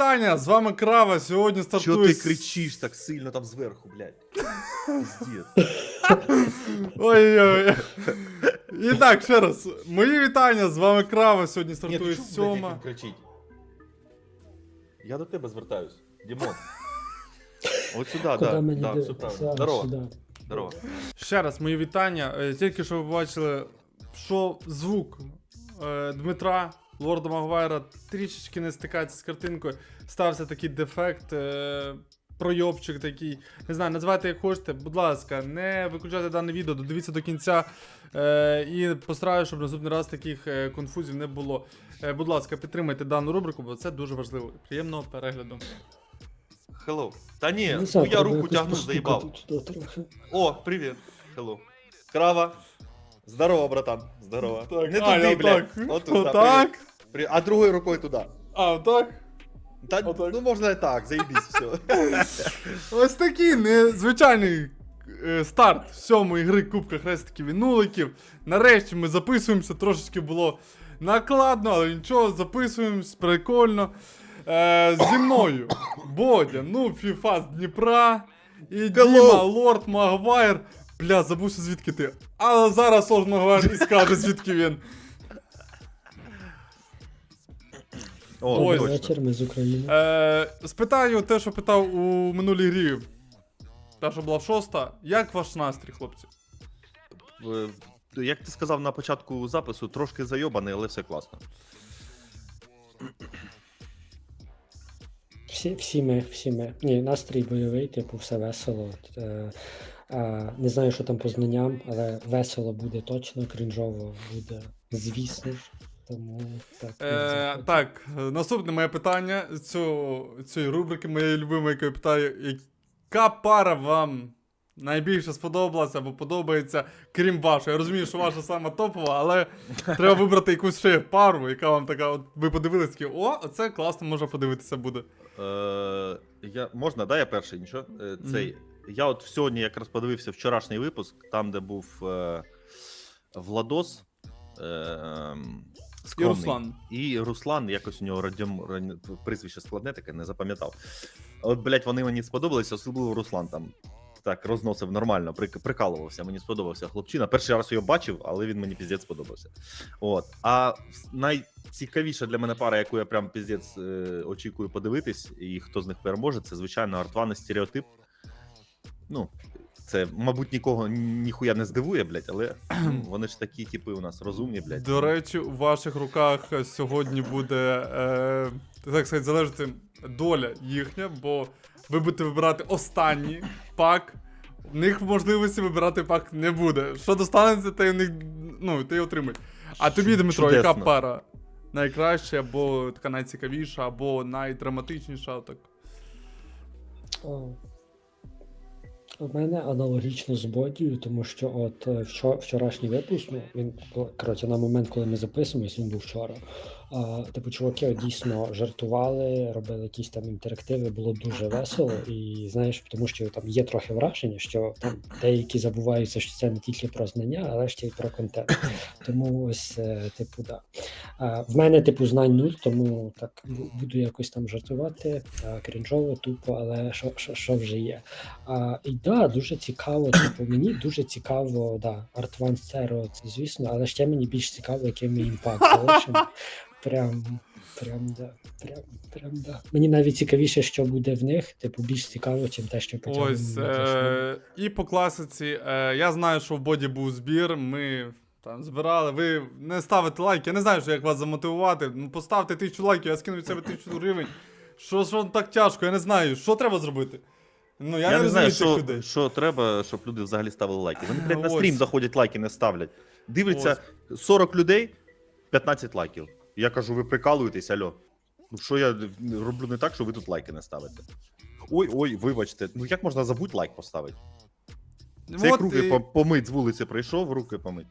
вітання! З вами Крава. Сьогодні Чого стартує. ти кричиш так сильно там зверху, блядь? Пиздец. Ой-ой. І так, ще раз. Мої вітання, з вами Крава. Сьогодні Ні, стартує ти чого, сьома. як кричить? Я до тебе звертаюсь. Дімон. От сюди, Куди да, мені все правильно. Здорово, здорово. Ще раз, мої вітання. Е, Тільки що ви побачили, що звук е, Дмитра, Лорда Магуайра, трішечки не стикається з картинкою. Стався такий дефект, е, пройобчик такий. Не знаю, називайте як хочете. Будь ласка, не виключайте дане відео, додивіться до кінця. Е, і постараюся, щоб наступний раз таких е, конфузів не було. Е, будь ласка, підтримайте дану рубрику, бо це дуже важливо. Приємного перегляду. Hello. Та ні, ну я руку тягну, заїбав. О, привіт. Hello. Крава. Здорово, братан. Здорово. Так, Не туди, блядь. так. От Отак? При- А другою рукою туди. А, так? Та, Отак. ну можна і так, заїбісь, все. Ось такий незвичайний е, старт сьомої гри Кубка Хрестиків і Нуликів. Нарешті ми записуємося, трошечки було накладно, але нічого, записуємось, прикольно. Е, зі мною Бодя, ну, Фіфа з Дніпра і Діма, Лорд Магуайр. Бля, забувся звідки ти. Але зараз Лорд Магуайр і скаже, звідки він. О, Ой, Добрий точно. вечір, ми з України. Е, спитаю те, що питав у минулій грі. Та, що була в шоста. Як ваш настрій, хлопці? Е, Як ти сказав на початку запису, трошки зайобаний, але все класно. Всі, всі ми, всі ми. Ні, настрій бойовий, типу, все весело. Е, е, не знаю, що там по знанням, але весело буде точно, крінжово буде, звісно ж. Тому так. Е, так, наступне моє питання цього, цієї рубрики, моєї любимої, яку я питаю, яка пара вам найбільше сподобалася або подобається, крім вашої? Я розумію, що ваша сама топова, але треба вибрати якусь ще пару, яка вам така, от ви подивилися, такі, о, це класно, можна подивитися буде. Е, я, можна, да, я перший, нічого? Е, цей, Я от сьогодні якраз подивився вчорашній випуск, там, де був е, Владос. Е, ем, І. Руслан. І Руслан, якось у нього радіом, прізвище складне таке, не запам'ятав. От, блядь, вони мені сподобалися, особливо Руслан там так розносив нормально, прикалувався. Мені сподобався хлопчина. Перший раз його бачив, але він мені піздець сподобався. От. А найцікавіша для мене пара, яку я прям піздець е, очікую подивитись, і хто з них переможе, це звичайно Артван і стереотип. Ну, це, мабуть, нікого ніхуя не здивує, блядь, але ну, вони ж такі, типи, у нас розумні, блядь. До речі, у ваших руках сьогодні буде, е, так сказати, залежати доля їхня, бо ви будете вибирати останній пак. В них можливості вибирати пак не буде. Що достанеться, те у них, ну, ти отримаєш. А тобі, Дмитро, яка пара? Найкраща, або така найцікавіша, або найдраматичніша, так. О. У мене аналогічно з бодію, тому що от е, вчорашній випуск, ну він коротше, на момент, коли ми записуємось, він був вчора. Типу, чуваки дійсно жартували, робили якісь там інтерактиви, було дуже весело. І знаєш, тому що там є трохи враження, що там деякі забуваються, що це не тільки про знання, але ще й про контент. Тому ось, е, типу, да. В мене, типу, знань нуль, тому так буду якось там жартувати, крінжово, тупо, але що, що, що вже є. І да, дуже цікаво. Типу, мені дуже цікаво, да, Art One Zero, це звісно, але ще мені більш цікаво, який ми імпакт. Прям, прям, да, прям, прям, да. Мені навіть цікавіше, що буде в них, типу, більш цікаво, чим те, що потягнемо. Ось. на Е- і по класиці. Е- я знаю, що в боді був збір. Ми там збирали. Ви не ставите лайки. Я не знаю, що як вас замотивувати. Ну, поставте тисячу лайків, я скину від себе тисячу гривень. Що ж вам так тяжко? Я не знаю. Що треба зробити? Ну, я, Я, не, не знаю, що, людей. що треба, щоб люди взагалі ставили лайки. Вони, блядь, на Ось. стрім заходять, лайки не ставлять. Дивляться 40 людей, 15 лайків. Я кажу, ви прикалуєтесь, альо. Ну що я роблю не так, що ви тут лайки не ставите. Ой, ой, вибачте, ну як можна забути лайк поставити? Це як руки і- помить з вулиці прийшов, руки помить.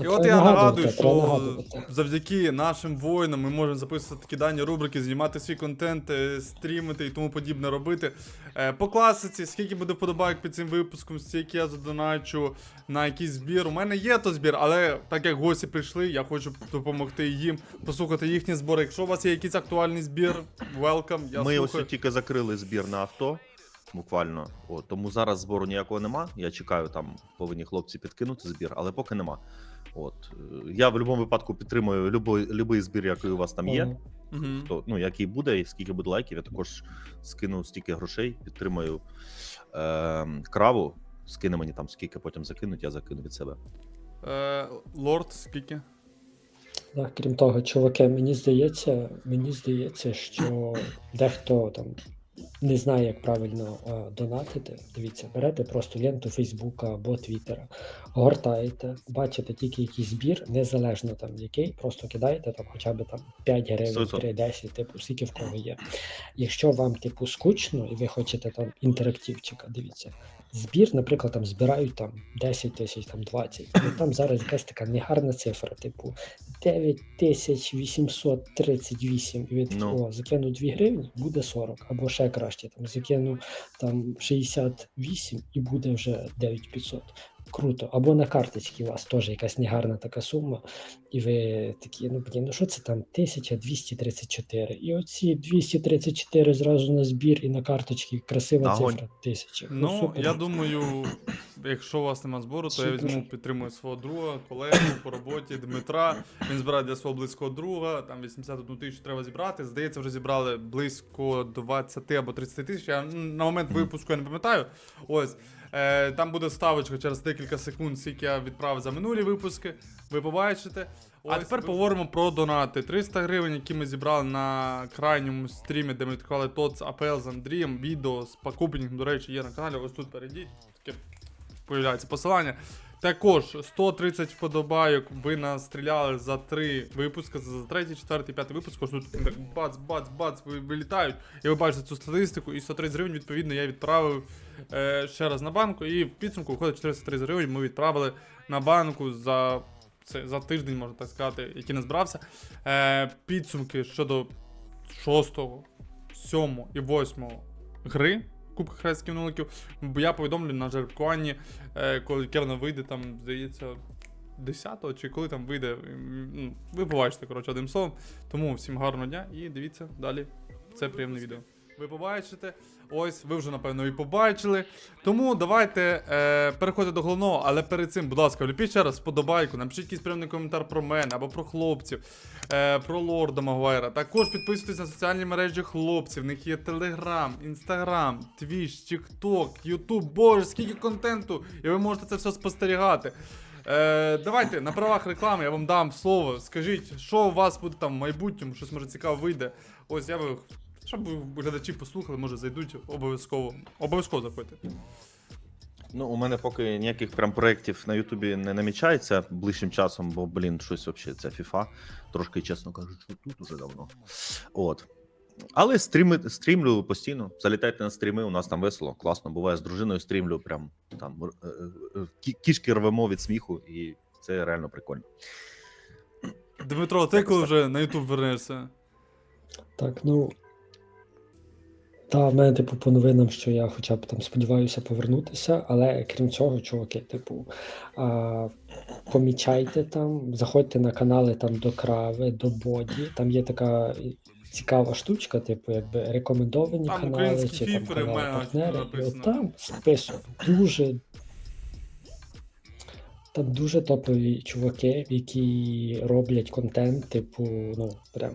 І от я нагадую, що завдяки нашим воїнам ми можемо записувати такі дані рубрики, знімати свій контент, е, стрімити і тому подібне робити. Е, По класиці, скільки буде вподобайок під цим випуском, стільки я задоначу на якийсь збір. У мене є то збір, але так як гості прийшли, я хочу допомогти їм, послухати їхні збори. Якщо у вас є якийсь актуальний збір, welcome, я Ми ось тільки закрили збір на авто. Буквально. От, тому зараз збору ніякого нема. Я чекаю, там повинні хлопці підкинути збір, але поки нема. От. е, Я в будь-якому випадку підтримую любой, любий збір, який у вас там є. Ага. Мгм. То, ну, який буде, і скільки буде лайків, я також скину стільки грошей, підтримую е, краву. Скине мені там скільки потім закинуть, я закину від себе. Е, Лорд, скільки? Так, крім того, чуваки, мені здається, мені здається, що дехто там не знає, як правильно е, донатити. Дивіться, берете просто ленту Фейсбука або Твіттера, гортаєте, бачите тільки якийсь збір, незалежно там який, просто кидаєте там хоча б там 5 гривень, 3, 10, типу, скільки в кого є. Якщо вам, типу, скучно і ви хочете там інтерактивчика, дивіться. Збір, наприклад, там збирають там 10 тисяч, там 20. І там зараз якась така негарна цифра, типу 9838. І ви такі, Ну. о, закину 2 гривні, буде 40. Або ще краще, там закину там 68 і буде вже 9500. Круто. Або на карточці у вас теж якась негарна така сума, і ви такі, ну блін, ну що це там 1234. І оці 234 зразу на збір і на карточці красива Огонь. цифра 1000. Ну, супер. я думаю, якщо у вас немає збору, то я візьму, підтримую свого друга, колегу по роботі Дмитра. Він збирає для свого близького друга. Там 81 тисячу треба зібрати. Здається, вже зібрали близько 20 або 30 тисяч. Я на момент випуску я не пам'ятаю. Ось. Е, там буде ставочка через декілька секунд, скільки я відправив за минулі випуски. Ви побачите. А тепер поговоримо про донати. 300 гривень, які ми зібрали на крайньому стрімі, де ми відкривали ТОЦ АПЛ з Андрієм. Відео з покупником, до речі, є на каналі. Ось тут перейдіть. Таке появляється посилання. Також 130 вподобайок ви настріляли за три випуски, за третій, четвертий, п'ятий випуск. Ось бац, бац, бац, вилітають. І ви бачите цю статистику, і 130 гривень, відповідно, я відправив е, ще раз на банку. І в підсумку виходить 430 гривень. Ми відправили на банку за, це, за тиждень, можна так сказати, який не збирався. Е, підсумки щодо 6, 7 і 8 гри. Кубка Хрестів ноликів. Бо я повідомлю на жеребкуванні, е, коли яке вийде, там, здається, 10-го чи коли там вийде. ну, Ви побачите, коротше, одним словом. Тому всім гарного дня і дивіться далі. Це приємне відео. Ви побачите. Ось, ви вже, напевно, і побачили. Тому давайте е, переходьте до головного, але перед цим, будь ласка, вліпіть ще раз вподобайку, напишіть якийсь приємний коментар про мене або про хлопців, е, про лорда Магуайра. Також підписуйтесь на соціальні мережі хлопців. В них є Телеграм, Інстаграм, Твіч, Тікток, Ютуб. Боже, скільки контенту! І ви можете це все спостерігати. Е, давайте на правах реклами я вам дам слово. Скажіть, що у вас буде там в майбутньому, щось може цікаво вийде. Ось я би. Щоб глядачі послухали, може зайдуть обов'язково. Обов'язково заходьте. Ну, у мене поки ніяких прям проєктів на Ютубі не намічається ближчим часом, бо, блін, щось взагалі це FIFA. Трошки, чесно кажучи, тут уже давно. От. Але стріми, стрімлю постійно. Залітайте на стріми, у нас там весело, класно. Буває з дружиною стрімлю, прям там е, е, е, кі- кішки рвемо від сміху, і це реально прикольно. Дмитро, ти коли вже на Ютуб вернешся? Так, ну. Та, в мене, типу, по новинам, що я хоча б там сподіваюся повернутися, але крім цього, чуваки, типу, а, помічайте там, заходьте на канали там до крави, до боді. Там є така цікава штучка, типу, якби рекомендовані Там канали чи там канали партнери. І от там список дуже. Там дуже топові чуваки, які роблять контент, типу, ну прям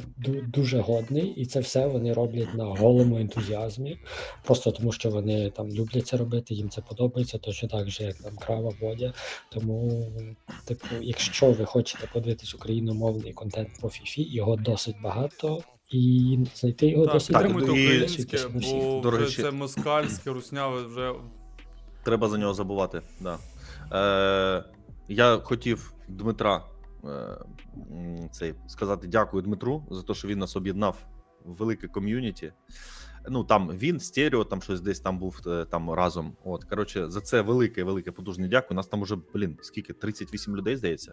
дуже годний, і це все вони роблять на голому ентузіазмі, просто тому що вони там люблять це робити, їм це подобається, точно так же, як там крава водя. Тому, типу, якщо ви хочете подивитись україномовний контент по фіфі, його досить багато, і знайти його Так, досить так, підтримуйте українське, бо До вже речі- це москальське, русняве вже. Треба за нього забувати. Да. Е, я хотів Дмитра е, цей, сказати дякую Дмитру за те, що він нас об'єднав в велике ком'юніті. Ну там він, стерео, там щось десь там був е, там разом. От, коротше, за це велике, велике потужне дякую. У нас там уже, блін, скільки? 38 людей, здається,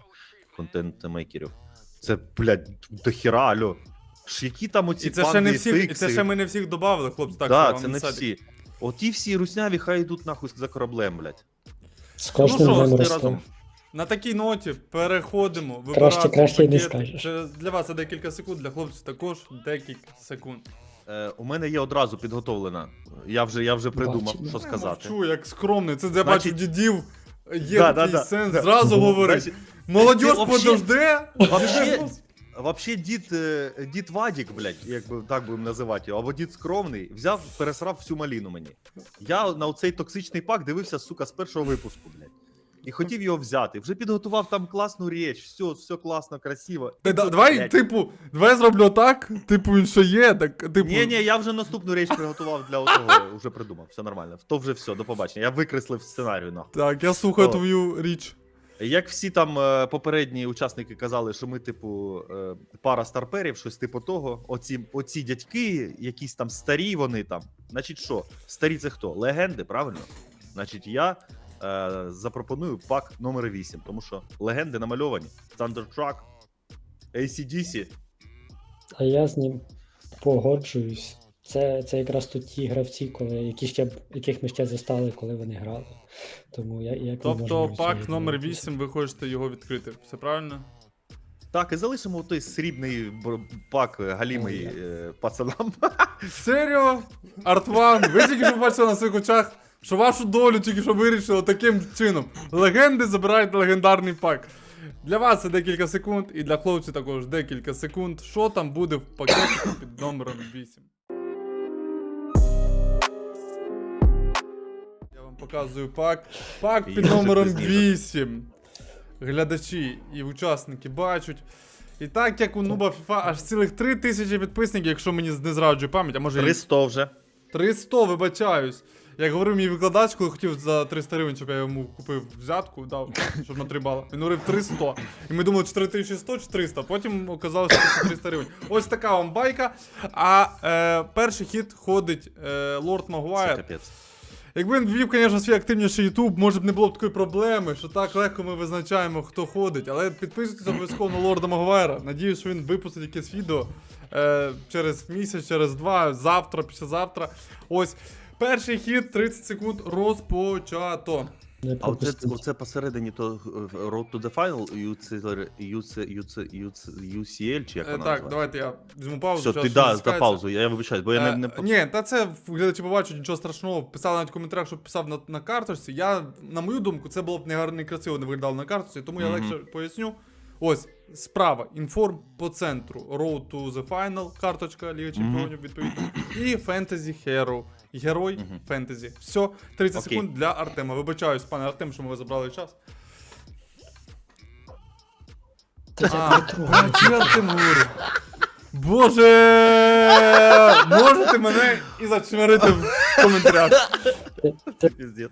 контент-мейкерів. Це, блядь, дохіра, алло. Ж які там оці І це ще не всіх, і це ще ми не всіх додавали, хлопці. Так, да, що це не садик. всі. Оті всі русняві хай йдуть нахуй за кораблем, блядь. З кожним що, днем Всі разом. На такій ноті переходимо. Краще- вибирати краще не скажеш. Це для вас це декілька секунд, для хлопців також декілька секунд. Е, у мене є одразу підготовлена. Я вже, я вже придумав, Бачимо. що сказати. Чу, як скромний. Це я Значить- бачу дідів. Є Да, да, такий да, сенс, да. зразу говорить. Значить, Молодіж Це вообще- подожде. Вообще, вообще дід, е, дід Вадік, блядь, якби так будемо називати його, або дід скромний, взяв, пересрав всю маліну мені. Я на цей токсичний пак дивився, сука, з першого випуску, блядь. І хотів його взяти. Вже підготував там класну річ, все, все класно, красиво. Та да- тут, Давай, блядь, типу, давай я зроблю так, типу, він ще є, так, типу. Ні, ні, я вже наступну річ приготував для того, вже придумав, все нормально. То вже все, до побачення. Я викреслив сценарію нахуй. Так, я слухаю О. твою річ. Як всі там е, попередні учасники казали, що ми, типу, е, пара старперів, щось типу того. Оці, оці дядьки, якісь там старі, вони там. Значить, що? Старі це хто? Легенди, правильно? Значить, я е, запропоную пак номер 8, тому що легенди намальовані. Thundertruck, ACDC. А я з ним погоджуюсь. Це, це якраз тут ті гравці, коли, які ще, яких ми ще застали, коли вони грали. Тому я, як Тобто пак номер 8, ви хочете його відкрити. Все правильно? Так, і залишимо той срібний пак е, галімий е, пацанам. Серіо, Артван, ви тільки що на своїх очах, що вашу долю тільки що вирішили таким чином. Легенди забирають легендарний пак. Для вас це декілька секунд, і для хлопців також декілька секунд. Що там буде в пакетику під номером 8? Я вам показую пак. Пак під номером 8. Глядачі і учасники бачать. І так як у Нуба FIFA аж цілих 3 тисячі підписників, якщо мені не зраджує пам'ять, а може 300 вже. 300, вибачаюсь. Як говорив мій викладач, коли хотів за 300 гривень, щоб я йому купив взятку, дав, щоб на 3 бали. Він говорив 300. І ми думали 4100 чи 300, потім оказалося, що це 300 гривень. Ось така вам байка. А е, перший хід ходить е, Лорд Це капець. Якби він ввів, звісно, свій активніший YouTube, може б не було б такої проблеми, що так легко ми визначаємо, хто ходить. Але підписуйтесь обов'язково на Лорда Магуайра. Надіюсь, що він випустить якесь відео е, через місяць, через два, завтра, післязавтра. Ось. Перший хід, 30 секунд, розпочато. Не А оце, оце посередині то е, Road to the Final, UC, UC, UC, UC, UCL, чи як Е, вона так, називається? давайте я візьму паузу. Все, ти да, за паузу, я вибачаюсь, бо я не, Е, не... Ні, та це глядачі побачать, нічого страшного. Писали навіть в коментарях, що писав на, на карточці. Я, на мою думку, це було б не гарно, не красиво не виглядало на карточці, тому я Мгм. легше поясню. Ось, справа, інформ по центру. Road to the Final, карточка Ліга Чемпіонів, відповідно. І Fantasy Hero. Герой Мгм. фентезі. Все, 30 Окей. секунд для Артема. Вибачаюсь, пане Артем, що ми ви забрали час. А, Артем говорить. Боже! Можете мене і зачмирити в коментарях. Піздець.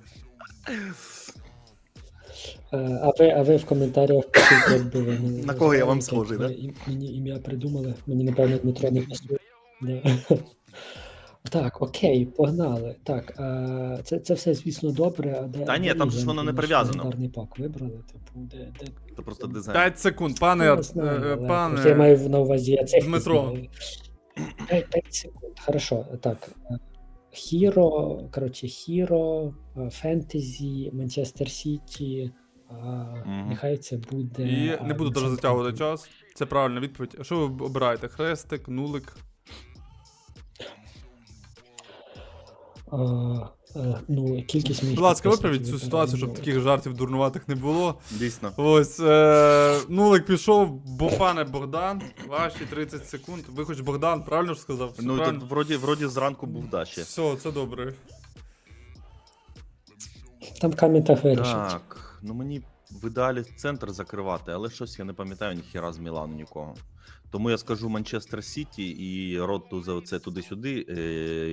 Е, А ви, а ви в коментарях не На кого я вам схожий, ім- Мені ім'я придумали. Мені, напевно, Дмитро не пасує. Так, окей, погнали. Так, е, це, це все, звісно, добре. А де, Та ні, там же ж воно не прив'язано. легендарний пак вибрали, типу, де, де... Це просто дизайн. 5 секунд, пане, е, пане. Я маю на увазі, я цих Дмитро. не 5, секунд, хорошо, так. Е, Хіро, коротше, Хіро, е, Фентезі, Манчестер Сіті. Нехай це буде. І не буду дуже затягувати час. Це правильна відповідь. Що ви обираєте? Хрестик, нулик? Е, ну, кількість моїх Будь ласка, виправіть цю ситуацію, щоб таких жартів дурнуватих не було. Дійсно. Ось е, нулик пішов, бо пане Богдан, ваші 30 секунд. Ви хоч Богдан, правильно ж сказав? Все Ну, правильно? тут вроді, вроді зранку був да. Все, це добре. Там в коментах вирішить. Так, ну мені в ідеалі центр закривати, але щось я не пам'ятаю ніхіра з Мілану нікого. Тому я скажу Манчестер Сіті і Роту за це туди-сюди. Е,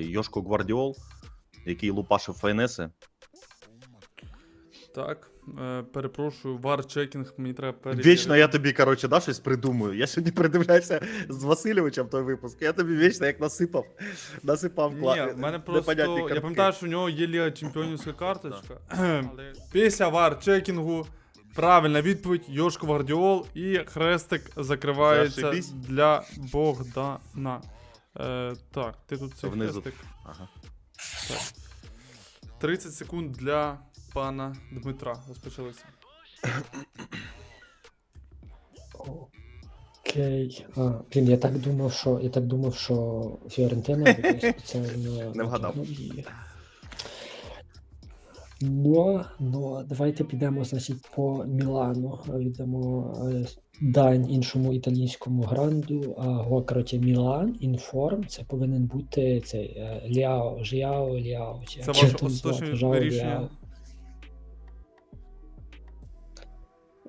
Йошко Гвардіол, який лупашив Файнеси. Так, е, перепрошую, вар чекінг, мені треба перевірити. Вічно я тобі, коротше, да, щось придумую. Я сьогодні придивлявся з Васильовичем той випуск. Я тобі вічно як насипав. Насипав Ні, в мене просто. Я пам'ятаю, що в нього є Ліга Чемпіонівська карточка. Після вар чекінгу. Правильна відповідь: Йошко Гвардіол і хрестик закривається для Богдана. Е, так, ти тут цей Внизу. хрестик. Ага. Так. 30 секунд для пана Дмитра. Розпочалися. Окей. А, блін, я так думав, що я так думав, що Фіорентина буде спеціально. Не вгадав. Ну, ну, давайте підемо, значить, по Мілану. Віддамо е, дань іншому італійському гранду. А го, коротше, Мілан, інформ, це повинен бути цей е, Ліао, Жіао, Ліао. чи Це ваше остаточне рішення.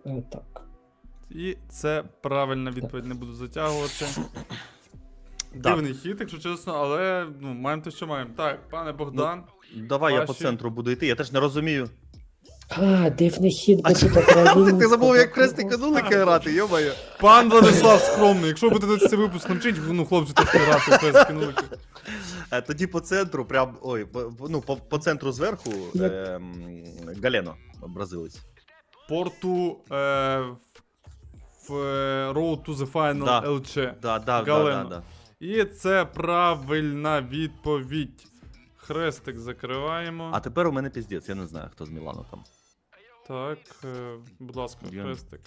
Е, Так. І це правильна відповідь, не буду затягувати. Дивний хід, якщо чесно, але ну, маємо те, що маємо. Так, пане Богдан. Давай я по Ваші- центру буду йти, я теж не розумію. А, дивний хід, А бо тут правильно. Ти забув, як хрестика нулика грати, йомаю. Пан Владислав скромний, якщо будете цей випуск навчить, ну хлопці трохи грати в пески нулики. Е, Тоді по центру, прям ой, по- по- ну по, по центру зверху Як- ем, Галено, бразилець. Порту е, в- в е, Road to the Final Да. LC. Да, да, да, да, Галено. да. І це правильна відповідь. Хрестик закриваємо. А тепер у мене піздець, я не знаю, хто з Мілану там. Так, е, будь ласка, Я- хрестик.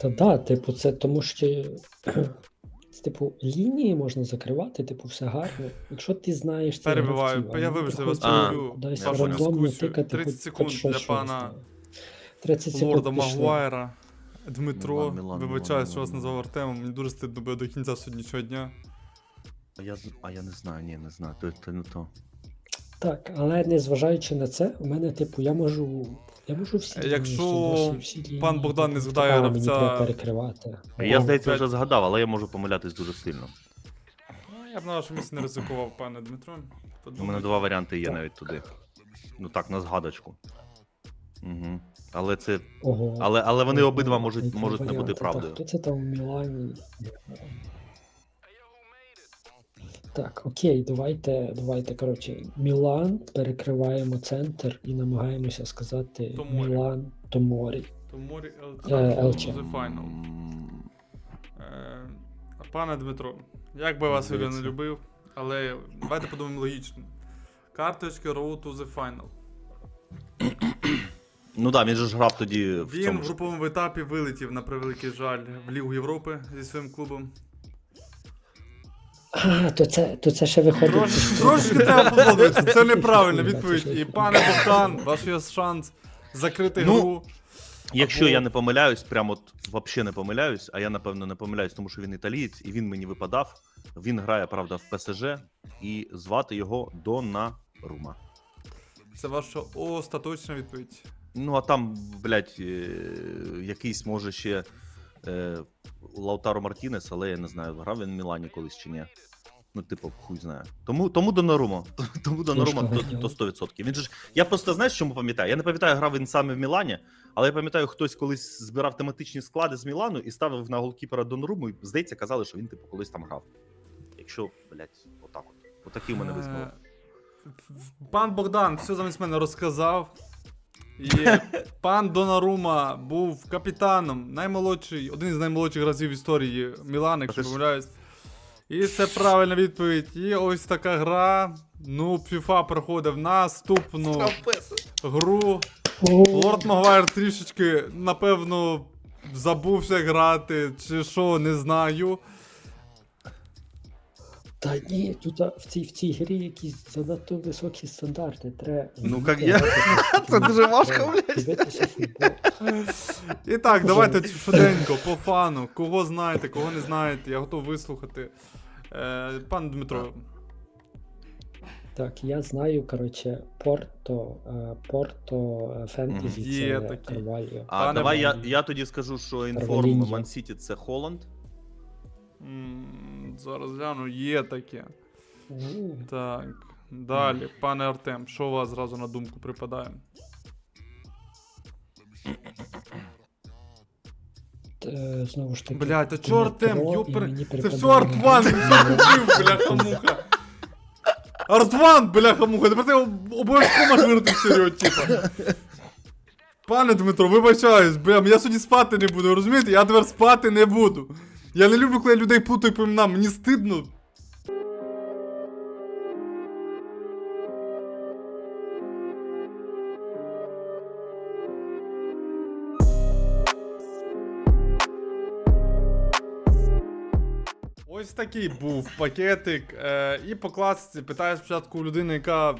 Та да, типу, це тому що. це, Типу, лінії можна закривати, типу, все гарно. Якщо ти знаєш це. Перебиваю. гравців, Я не вибачте, вас А, переб'ю. кудись рандомно тикати 30 хоч- секунд хоч для що пана не 30 секунд Лорда пішло. Магуайра. Дмитро, Мілан, Мілан, вибачаю, Мілан, що вас Мілан. назвав Артемом. Мені дуже стидно буде до кінця сьогоднішнього дня. А я, а я не знаю, ні, не знаю, то, то не то. Так, але незважаючи на це, у мене, типу, я можу. Я можу всі. лінії, Якщо всі, всі лінії, пан Богдан не типу, згадає а, мені гравця- треба перекривати. Я, здається, вже згадав, але я можу помилятись дуже сильно. Ну, Я б на вашому місці не ризикував, пане Дмитро. У мене два варіанти є Так. навіть туди. Ну так, на згадочку. Угу. Але це. Ого. Але, але вони обидва можуть, можуть не бути правдою. Так, хто це там в Мілані? Так, окей, давайте, давайте, коротше, Мілан, перекриваємо центр і намагаємося сказати Томорі. Мілан Томорі. То морі Е, Е, Пане Дмитро, як би вас Юля не любив, але давайте подумаємо логічно. Карточки Road to the Final. Ну так, він же ж грав тоді в Він цьому. в груповому етапі вилетів на превеликий жаль в Лігу Європи зі своїм клубом. А, то це, то це ще виходить. Трош, трошки треба подобатися. Це неправильна відповідь. І пане Богдан, ваш є шанс закрити Ну, гру. Якщо я не помиляюсь, прям от взагалі не помиляюсь, а я напевно не помиляюсь, тому що він італієць і він мені випадав. Він грає, правда, в ПСЖ, і звати його Донарума. Це ваша остаточна відповідь. Ну, а там, блядь, е, якийсь може ще е, Лаутаро Мартінес, але я не знаю, грав він в Мілані колись чи ні. Ну, типу, хуй знає. Тому, тому Донарума. Тому Донарума то, то 100%. Він же ж. Я просто знаєш, чому пам'ятаю? Я не пам'ятаю, грав він саме в Мілані, але я пам'ятаю, хтось колись збирав тематичні склади з Мілану і ставив на голкіпера Донаруму, і здається, казали, що він, типу, колись там грав. Якщо, блядь, отак от. Отакий у мене висновок. Е, Пан Богдан все замість мене розказав. І пан Донарума був капітаном, наймолодший, один із наймолодших разів в історії Мілана, якщо ж- помиляюсь. І це правильна відповідь. І ось така гра. Ну, FIFA проходив наступну гру. Лорд Магуайр трішечки, напевно, забувся грати, чи що, не знаю. Та ні, тут в цій, в цій грі якісь занадто високі стандарти. Треба. Ну, як я- Це дуже важко, блядь. І так, давайте швиденько, по фану. Кого знаєте, кого не знаєте, я готов вислухати. Е, пан Дмитро, Так, я знаю, коротше, Порто, е, Порто е, Фентезі, Є це такі. Карвальо. А Пане давай я, я тоді скажу, що інформ Карваліньо. Ман-Сіті це Холланд. М, зараз гляну, є таке. Так, далі, пане Артем, що у вас зразу на думку припадає? Е, Знову ж таки. Блядь, та Дмитро, і юпер. Це все Артван, він все купив, бляха-муха. Артван, бляха-муха, тепер об- обов'язково маєш вирити стереотипа. Пане Дмитро, вибачаюсь, бля, я сьогодні спати не буду, розумієте? Я тепер спати не буду. Я не люблю, коли я людей плутаю по іменам, мені стидно. Ось такий був пакетик. Е, і по класиці питаю спочатку людини, яка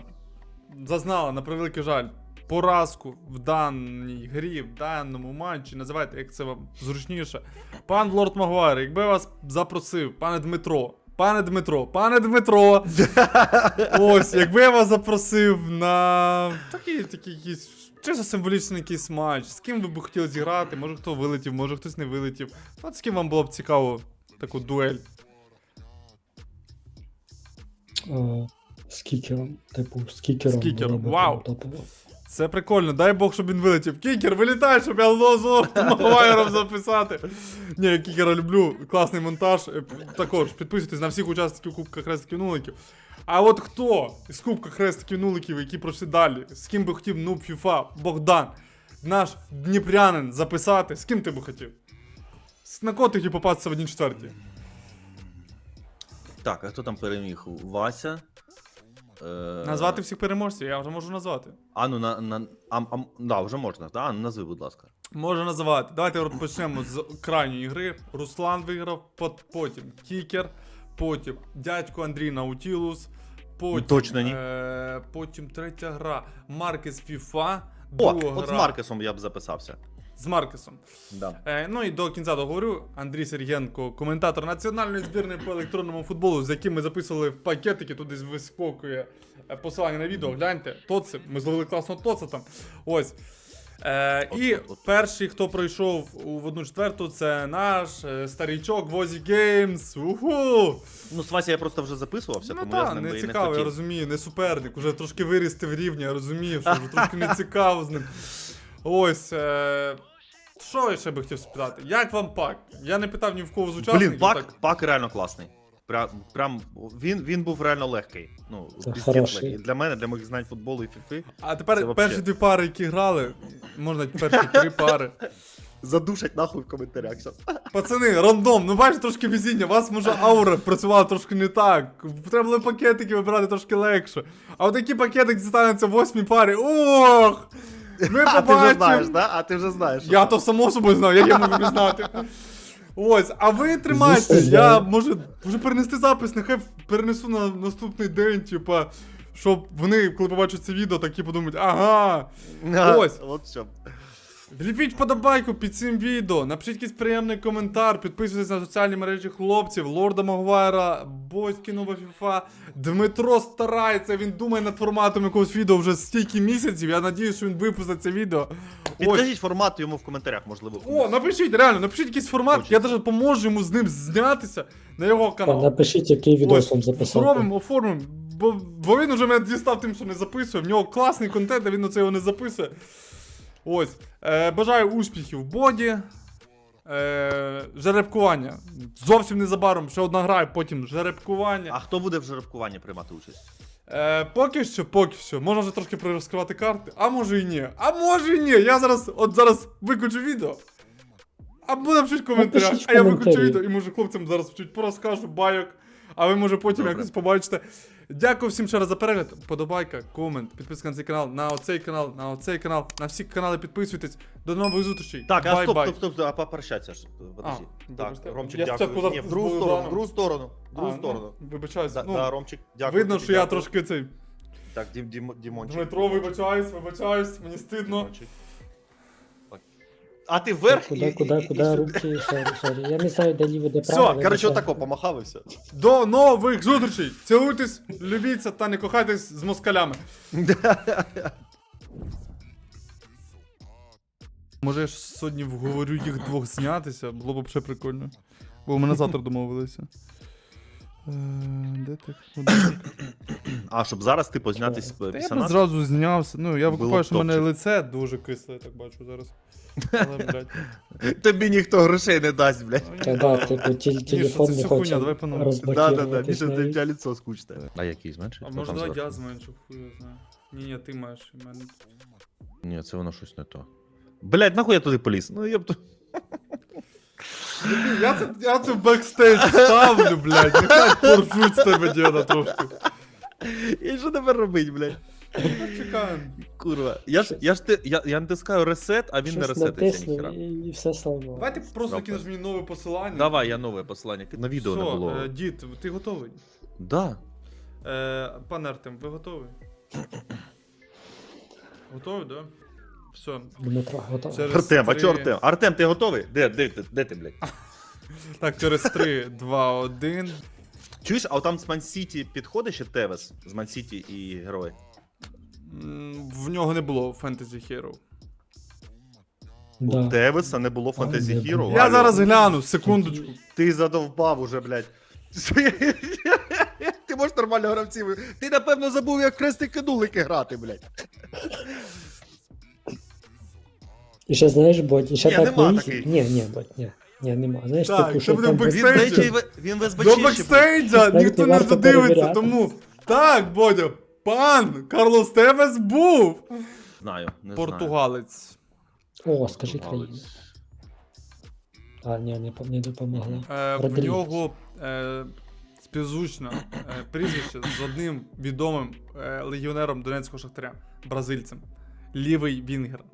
зазнала, на превеликий жаль, поразку в даній грі, в даному матчі. Називайте, як це вам зручніше. Пан Лорд Магуайр, якби я вас запросив, пане Дмитро. Пане Дмитро, пане Дмитро. Ось, якби я вас запросив на такий, такий якийсь. Чисто символічний якийсь матч. З ким ви б хотіли зіграти? Може хто вилетів, може хтось не вилетів. От з ким вам було б цікаво таку дуель. Е, З кікером. Типу, з кікером. З кікером, вау. Це прикольно, дай Бог, щоб він вилетів. Кікер, вилітай, щоб я лозу Магуайром записати. Ні, кікера люблю, класний монтаж. Е, Також підписуйтесь на всіх учасників Кубка Хрестиків Нуликів. А от хто із Кубка Хрестиків Нуликів, які пройшли далі, з ким би хотів Нуб Фіфа, Богдан, наш дніпрянин записати, з ким ти би хотів? На кого ти хотів попастися в 1 четвертій? Так, а хто там переміг? Вася. Е... Назвати всіх переможців, я вже можу назвати. А ну на. на а, а, да, вже можна. Да? Ну, назви, будь ласка. Можна називати. Давайте почнемо з крайньої гри. Руслан виграв, пот- потім Кікер, потім дядько Андрій Наутілус, потім, Точно ні. Е, потім третя гра. Маркес Фіфа. О, Друга от з гра Маркесом я б записався. З Маркесом. Да. Е, ну і до кінця договорю. Андрій Сергієнко, коментатор національної збірної по електронному футболу, з яким ми записували в пакетики, туди вискокує е, посилання на відео. Гляньте, Тоци. Ми зловили класного Тоца там. Ось. Е, і перший, хто пройшов у в одну четверту, це наш е, старічок Возі Геймс. Уху! Ну, з Вася я просто вже записувався, Ну тому я з ним не цікаво, я розумію, не суперник, уже трошки вирістив рівня, я розумію, що вже трошки не цікаво з ним. Ось. Е... Що я ще би хотів спитати? Як вам пак? Я не питав ні в кого з учасників. Блін, пак, так. пак реально класний. Прям, прям він, він був реально легкий. Ну, легкий. Для мене, для моїх знань футболу і фіфи. А тепер Це вообще. перші дві пари, які грали, можна перші три пари. Задушать нахуй в коментарях зараз. Пацани, рандом, ну бачите, трошки везіння, у вас може аура працювала трошки не так. Треба було пакетики вибирати трошки легше. А от такі пакетики дістануться в восьмій парі. Ох! Ми А ти вже знаєш, да? А ти вже знаєш. Я то само собою знав, як я можу не знати. Ось, а ви тримайте, я можу можу вже перенести запис, нехай перенесу на наступний день, типа, щоб вони, коли побачать це відео, такі подумають, ага. Ось. От що. Вліпіть вподобайку під цим відео, напишіть якийсь приємний коментар, підписуйтесь на соціальні мережі хлопців, Лорда Магуайра, Боськи Нова Фіфа. Дмитро старається, він думає над форматом якогось відео вже стільки місяців. Я надіюсь, що він випустить це відео. Підкажіть формат йому в коментарях, можливо. О, напишіть, реально, напишіть якийсь формат, Хочеться. я навіть поможу йому з ним знятися на його канал. Напишіть, який відео вам записати. Зробимо, оформимо. Бо, бо він уже мене дістав тим, що не записує. В нього класний контент, а він оце його не записує. Ось. Е, бажаю успіхів в боді. Е, жеребкування. Зовсім незабаром ще одна гра, і потім жеребкування. А хто буде в жеребкуванні приймати участь? Е, поки що, поки що. Можна вже трошки розкривати карти, а може і ні. А може і ні. Я зараз, от зараз виключу відео. Або напишіть в коментарях, Напишіть а я виключу відео і може хлопцям зараз чуть порозкажу байок. А ви може потім Добре. якось побачите. Дякую всім ще раз за перегляд. Подобайка, комент, підписка на цей канал, на оцей канал, на оцей канал, на всі канали підписуйтесь. До нових зустрічей. Так, а стоп, Бай-бай. стоп, стоп, стоп, а попрощатися ж. Подожди. Так. Ромчик, Я дякую. спочатку Ні, в другу з сторону, в другу сторону, в другу А, сторону. Ну, вибачаюсь. Да, ну, да, Ромчик, дякую. видно, тобі, що я дякую. трошки цей. Так, Дім, Дім, Дімончик. Дмитро, вибачаюсь, вибачаюсь, мені стидно. Дімончик. А ти вверх Куди, і, куди, і, і, куди, і руки, сорі, сорі. Я не знаю, де ліве, де право. Коротше, отако помахав і все. До нових зустрічей! Цілуйтесь, любіться та не кохайтесь з москалями. Може я ж сьогодні вговорю їх двох знятися, було б ще прикольно. Бо ми на завтра домовилися. Е, Де ти? Годинник. А, щоб зараз типу знятись Та я б зразу знявся. Ну, я викупаю, що в мене топчик. лице дуже кисле, я так бачу зараз. Але, блядь. Тобі ніхто грошей не дасть, блядь. ну, Та да, типу, теле- телефон це не хуйня, хоче давай по-новому. розблокувати. Да-да-да, Міша, ти тебе лицо скучне. А який зменшить? А може давай я зменшу, хуй я знаю. Ні, ні, ти маєш і мене. Ні, це воно щось не то. Блядь, нахуй я туди поліз? Ну я б тут. Я це, я це в бекстейдж ставлю, блядь. Нехай поржуть з тебе діда трошки. І що тепер робить, блядь? Чекаємо. Курва. Я ж, я ж ти, я, я натискаю ресет, а він не Щось ресетиться ніхера. і, і все слава. Давай ти просто Супер. кинеш мені нове посилання. Давай, я нове послання. На відео Все, не було. е, дід, ти готовий? Да. Е, пане Артем, ви готові? Готові, да? Все. Дмитро, готовий. Через Артем, а три- чо Артем? Артем, ти готовий? Де, де, ти- де ти, блядь? Так, через 3, 2, 1. Чуєш, а там з Ман-Сіті підходить ще Тевес? З Ман-Сіті і герой. В нього не було Fantasy Hero. У Да. Тевеса не було А, не Hero. було. Я Алло. зараз гляну, секундочку. Ти задовбав уже, блядь. Ти можеш нормально гравців. Ти напевно забув, як хрестики нулики грати, блядь. І ще знаєш, бот, ще Ні, так нема не такий. Ні, ні, бот, ні. Ні, нема. Знаєш, Так, типу, це що буде там Він, бекстейджі. зайчий, він До бекстейджа Навіть ніхто не не варто задивиться, перевіряти. тому. Так, Бодя, пан Карлос Тевес був. Знаю, не Португалець. О, скажи країну. А, ні, не, не допомогло. Е, в Родрігес. нього е, співзвучне е, прізвище з одним відомим е, легіонером Донецького шахтаря, бразильцем. Лівий Вінгер.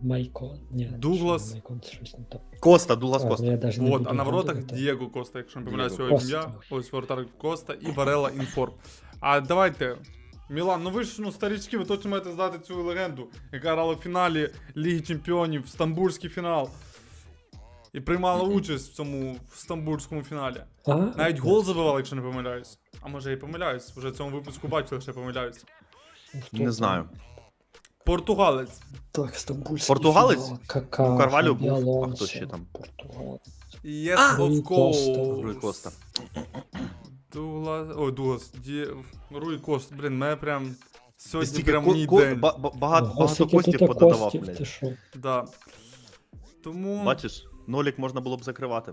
Майкон. Ні, Дуглас. Майкон, це щось не то. Коста, Дуглас А, Коста. ну, я даже не Вот, буду а на воротах гадувати. Дієго Коста, якщо не помиляюсь Дієго його Коста. ім'я. Ось воротар Коста і Барела Інформ. А давайте. Мілан, ну ви ж ну старічки, ви точно маєте знати цю легенду, яка грала в фіналі Ліги Чемпіонів, стамбульський фінал. І приймала участь в цьому в стамбульському фіналі. А, Навіть гол забивала, якщо не помиляюсь. А може я і помиляюсь. Вже в цьому випуску бачили, що я помиляюсь. хто Не знаю. Португалець. Так, стамбульський Португалець? фінал, Кака, У Карвалю був, а хто ще там? Португалець. Yes, А! of Руй Коста. course. Руй Коста. Дуглас. Ой, Дуглас. Ді... Руй Кост. Блін, мене прям. Сьогодні Стільки прям ко- мій ко- день. ба- ба- багато, Ого, багато скільки костів тут костів, блядь. що? Да. Тому. Бачиш, нолік можна було б закривати.